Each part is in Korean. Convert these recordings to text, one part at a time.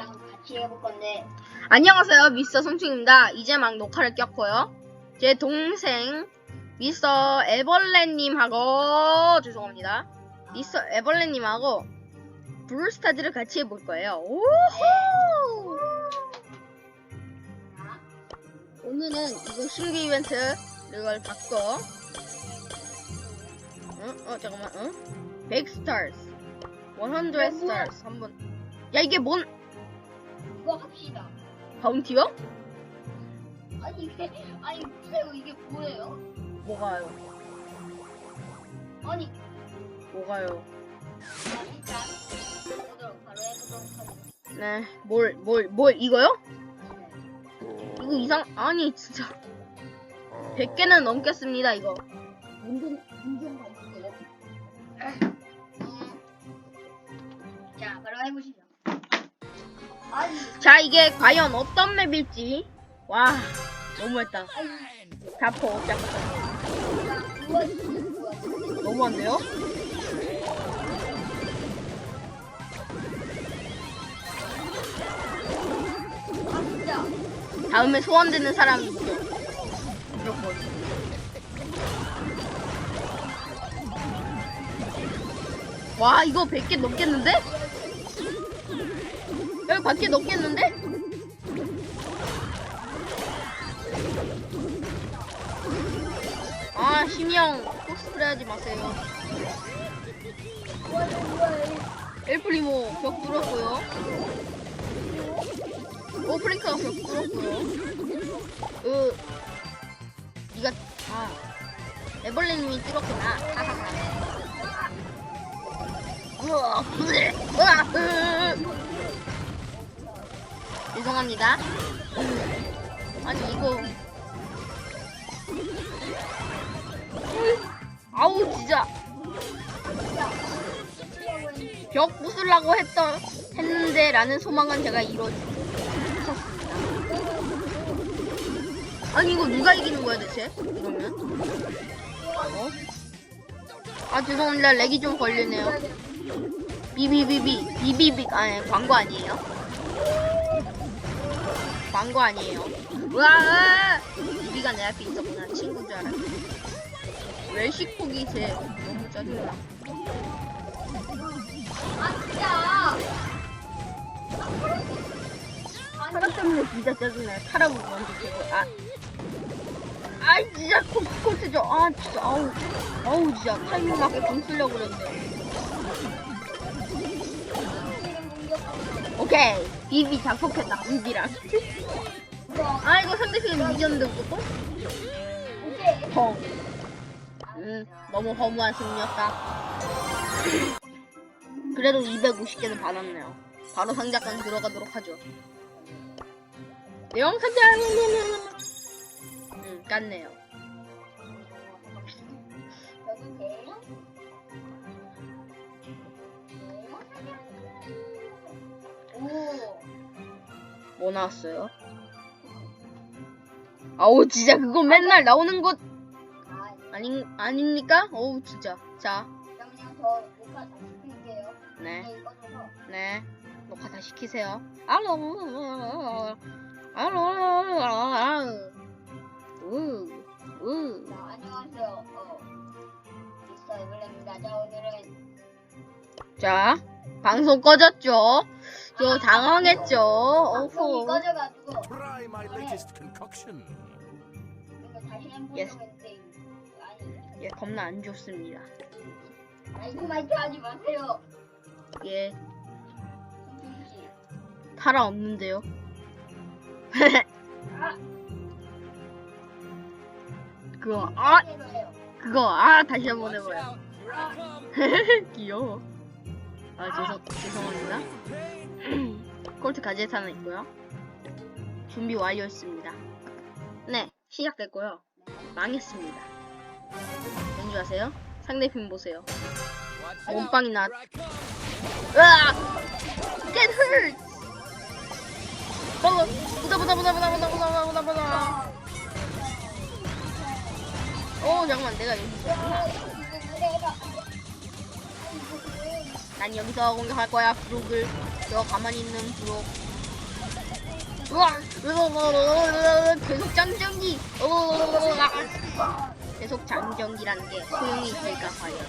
형이랑 같이 해볼 건데. 안녕하세요 미스터 송충입니다. 이제 막 녹화를 꼈고요. 제 동생 미스터 에벌레님하고 죄송합니다. 미스터 에벌레님하고 브루스타즈를 같이 해볼 거예요. 오호! 오늘은 이거 신규 이벤트 이걸 받고 어? 어 잠깐만 어? 100 stars 100 stars 한번. 야 이게 뭔 이거 합시다. 바운티요? 아니 이게 아니 보세요 이게 뭐예요? 뭐가요? 아니 뭐가요? 자, 일단 해보도록 바로 해보도록 하겠습니다. 네, 뭘, 뭘, 뭘, 이거요? 이거 이상, 아니, 진짜. 100개는 넘겠습니다, 이거. 운동 운동 가볼게요. 자 바로 해보시죠. 자, 이게 과연 어떤 맵일지. 와, 너무했다. 그거 그거 너무한데요? 다음에 소환되는 사람이 있죠. 무조건. 와, 이거 100개 넘겠는데? 여기 밖에 넘겠는데? 아, 심형 코스프레 하지 마세요. 엘프리모 벽 뚫었고요. 오, 프랭크가 벽 뚫었고요. 으, 니가, 아, 에벌레님이 뚫었구나. 하하하. 우와, 으, 으아, 으. 죄송합니다. 으. 아니, 이거. 아우, 진짜. 벽 부수려고 했던, 했는데, 라는 소망은 제가 이루어졌습니다. 아니, 이거 누가 이기는 거야, 대체? 이러면? 어? 아, 죄송합니다. 렉이 좀 걸리네요. 비비비비, 비비비, 아니, 광고 아니에요? 광고 아니에요. 우와! 비비가 내 앞에 있었구나. 친구인 줄 알았네. 외식폭이 제 너무 짜증나. 아 진짜 타락 때문에 진짜 짜증나요. 타락을 먼저 제거. 아. 아, 진짜 코, 코트죠. 아, 진짜. 아우. 아우, 진짜. 타이밍 맞게 공 쓰려고 그랬는데. 오케이. 비비 작곡했다. 비비랑. 아, 이거 상대팀 이겼는데? 오케이. 펑. 음, 너무 허무한 승리였다. 그래도 250개는 받았네요. 바로 상자간 들어가도록 하죠. 내용 상자! 음, 깠네요. 뭐 나왔어요? 아우, 진짜 그거 맨날 나오는 것 아, 아닌, 아닙니까? 어우, 진짜. 자, 그러면 저 녹화 다시 끌게요. 네. 네, 이거 줘서. 네. 녹화 다 시키세요. 알로. 알로. 우. 우. 자, 안녕하세요. 어, 미스터 에블레입니다. 자, 오늘은 자, 방송 꺼졌죠? 저 당황했죠? 방송이 어허. 꺼져가지고 Try my latest concoction. 이거 다시 해보려고 Yes. 했는데 아니, 예, 겁나 안 좋습니다. 마이크마이크 하지 마세요. 예, 씨. 타라 없는데요. 아, 그거, 아, 해봐요. 그거, 아, 다시 한 번 해봐요. 아, 귀여워. 아, 죄송, 죄송합니다. 콜트 가젯 하나 있고요. 준비 완료했습니다. 네, 시작됐고요. 망했습니다. 뭔지 아세요? 상대편 보세요. 몸빵이 나. 으악! Get hurt! 먹어! 보다 보다 보다 보다 보다 보다 보다 보다 오 잠깐만 내가 여기 있었구나. 난 여기서 공격할 거야 브룩을 저 가만히 있는 브룩 우와 계속 장전기. 계속 장전기라는 게 소용이 있을까 과연?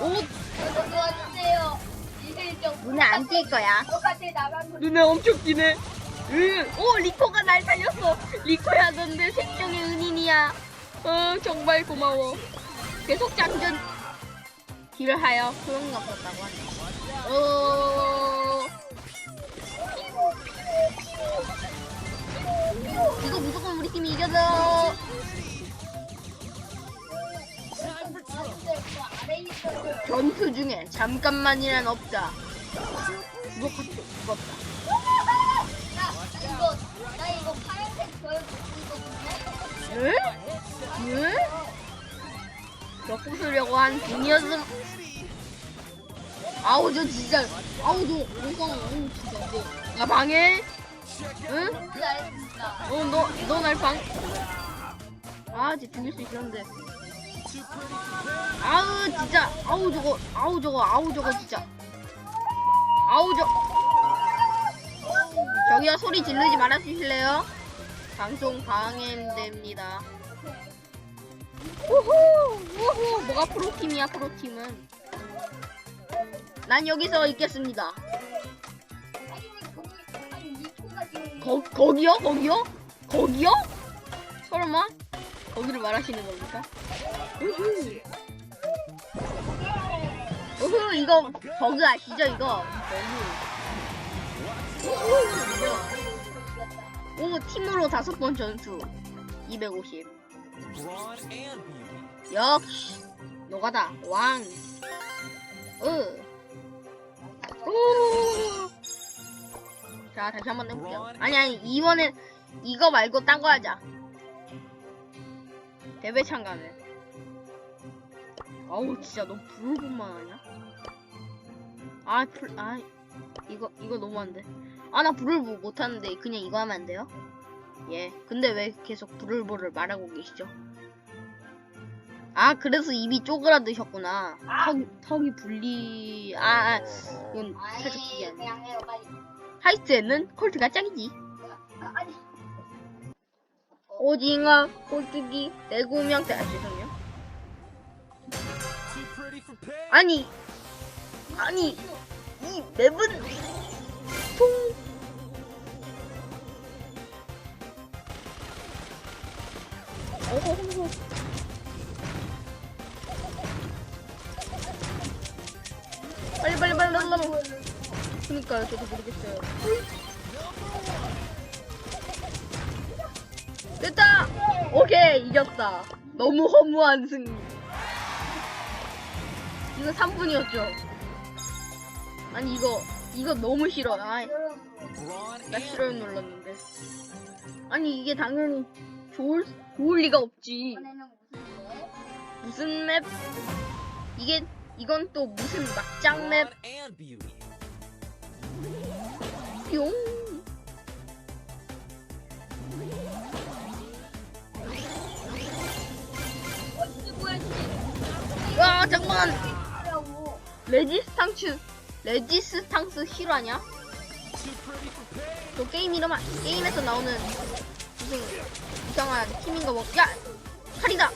오! 도와주세요. 이제 좀 눈에 안 띌 거야. 똑같이 나간 거. 눈에 엄청 띄네. 으, 오 리코가 날 살렸어. 리코야 넌 내 생명의 은인이야. 어 정말 고마워. 계속 장전 길을 하여 소용이 없었다고 하네 어 이거 무조건 우리 팀이 있어요. 전투 중에 잠깐만이란 없다 죽었다 죽었다 나 이거 나 이거 파란색 별 있거든요. 응? 부수려고 한 분이었음. 아우 저 진짜 아우 저 무서워 아우 진짜 너. 나 방해? 응? 어너너 날 방? 아쟤 죽일 수 있었는데. 아우 진짜 아우 저거 아우 저거 아우 저거 진짜 아우 저 저기요 소리 지르지 말아주실래요? 방송 방해됩니다. 우후 우후. 뭐가 프로팀이야 프로팀은? 난 여기서 있겠습니다. 거 거기요? 거기요? 거기요? 설마? 거기를 말하시는 겁니까? 우후. 우후 이거 버그 아시죠 이거? 버그 우후. 이거 오 팀으로 다섯 번 전투. 250 Brawn and beauty. 역시 노가다. 왕. 으. 오. 자 다시 한번 해볼게요. 아니 아니 이번엔 이거 말고 딴 거 하자. 대회 참가네 아우 진짜 너 불을본만 하냐? 아, 불, 아 이거 이거 너무 안돼 아나 불을 보 못하는데 그냥 이거 하면 안 돼요? 예. 근데 왜 계속 보를 말하고 계시죠? 아 그래서 입이 쪼그라드셨구나. 턱, 턱이 분리 아, 아 이건 살짝 그냥 해요 빨리. 하이트에는 콜트가 짱이지. 아, 아니. 오징어 꼴뚜기 내구명대 아 죄송해요. 아니 아니 이 맵은 통 어허허허. 빨리 빨리 빨리 빨리 빨리 그니까요 저도 모르겠어요 됐다 오케이 이겼다 너무 허무한 승리 이거 3분이었죠 아니 이거 이거 너무 싫어 아, Brawn 나 싫어요 눌렀는데 아니 이게 당연히 좋을 좋을 리가 없지 이번에는 무슨 맵 이게 이건 또 무슨 막장 맵. 어디 보여지? 와 잠깐 하라고. 레지스탕츠 레지스탕스 실화냐? 저 게임 이름 아- 게임에서 나오는 무슨 이상한 팀인가 뭐. 야 칼이다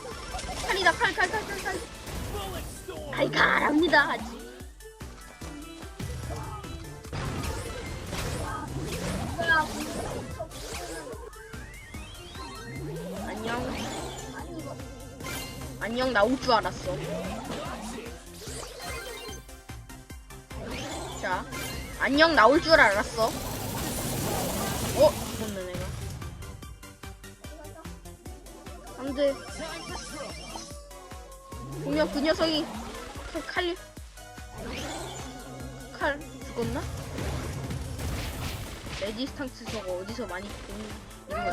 칼이다 칼 칼 칼 칼칼. 칼칼합니다. 뭐야? 안녕 안녕 나올 줄 알았어. 자 안녕 나올 줄 알았어. 어 돼. Trouble. 분명 그 녀석이 칼, 칼, 칼 죽었나? 레지스탕스 저거 어디서 많이 본 이런 거.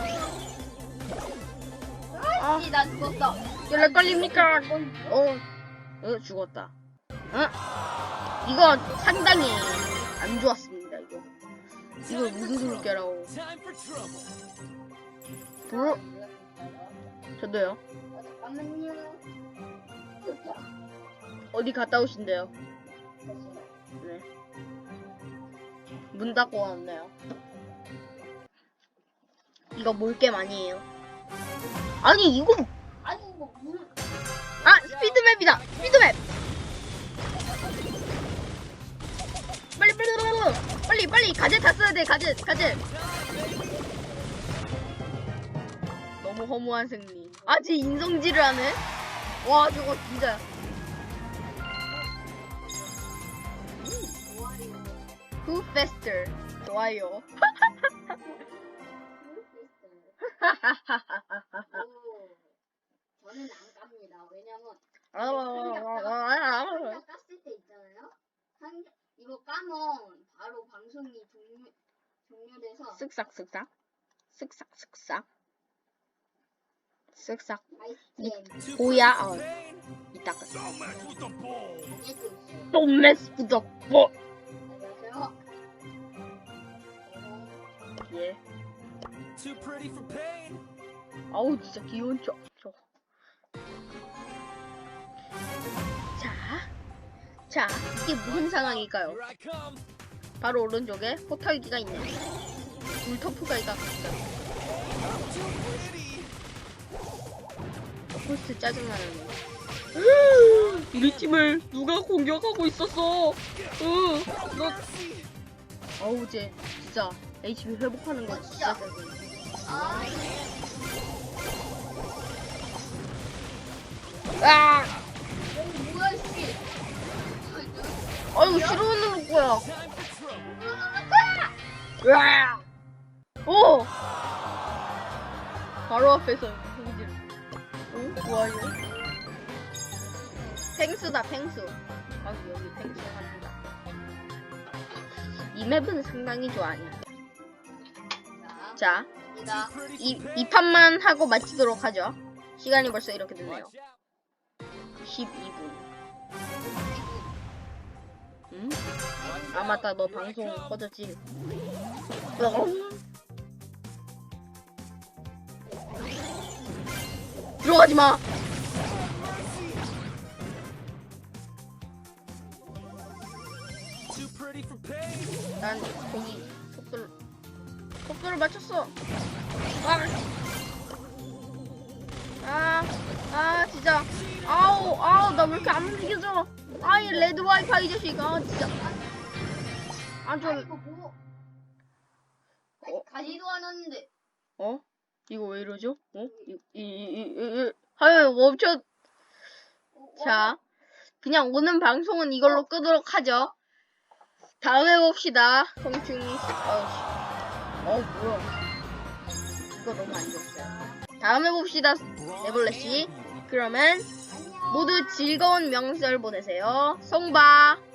아, 아니 나 죽었어. 연락 걸립니까? 어, 어 죽었다. 어? 이거 상당히 안 좋았습니다 이거. 이거 무슨 trouble. 불, 저도요. 어, 잠깐만요. 좋다. 어디 갔다 오신대요? 네. 문 닫고 왔네요. 이거 몰게 많이 해요. 아니 이거 아니 뭐 물. 아 스피드맵이다 스피드맵 빨리 빨리 빨리 빨리 빨리 가젯 다 써야 돼 가젯 가젯 너무 허무한 승리 아직 인성질을 하네 와 저거 진짜. Who faster? 좋아요. 오, 저는 안 깝니다. 왜냐면 아, 아, 상자 깠을 때 있잖아요. 상자 이거 까면 바로 방송이 종료 종료돼서 쓱싹 쓱싹. 쓱싹 쓱싹 쓱싹 뭐야? pretty 어, for pain. 이따 Don't mess with the ball. 정해져 있어요. Don't mess with the ball 안녕하세요. 어, 예 Too pretty for pain. 아우 진짜 귀여운 척 저. 자, 자 이게 무슨 상황일까요? 바로 오른쪽에 포탈기가 있네. 울터프가 있다. 포스트 짜증나는. 우리 팀을 누가 공격하고 있었어? 으, 너 Mercy. 어우 쟤 진짜 HP 회복하는 거 진짜 짜증나. 아, 아, 뭐야 씨. 아이고 싫어하는 거야. 으아! 오! 바로 앞에서 오, 좋아요. 펭수다, 펭수. 아, 여기 펭수 합니다. 이 맵은 상당히 좋아하냐. 자, 자, 이, 이. 판만 하고 마치도록 하죠. 시간이 벌써 이렇게 됐네요. Watch out. 12분. 응? 아, 맞다. 너 방송 꺼졌지? 들어가지 마! 난 거기 속도를 속도를 맞췄어. 아, 아, 아 진짜. 아우, 아우, 나 왜 이렇게 안 움직여져? 아이 레드 와이파이 이 자식. 아 진짜. 아, 아, 저, 이거 뭐? 어? 가지도 않았는데. 어? 이거 왜 이러죠? 어? 이, 이, 이, 이, 이, 아유, 멈춰. 어, 자, 그냥 오늘 방송은 이걸로 끄도록 하죠. 다음에 봅시다. 성충이. 어, 어, 뭐야. 이거 너무 안 좋았어요. 다음에 봅시다. 네블레씨. 그러면. 모두 즐거운 명절 보내세요. 송바.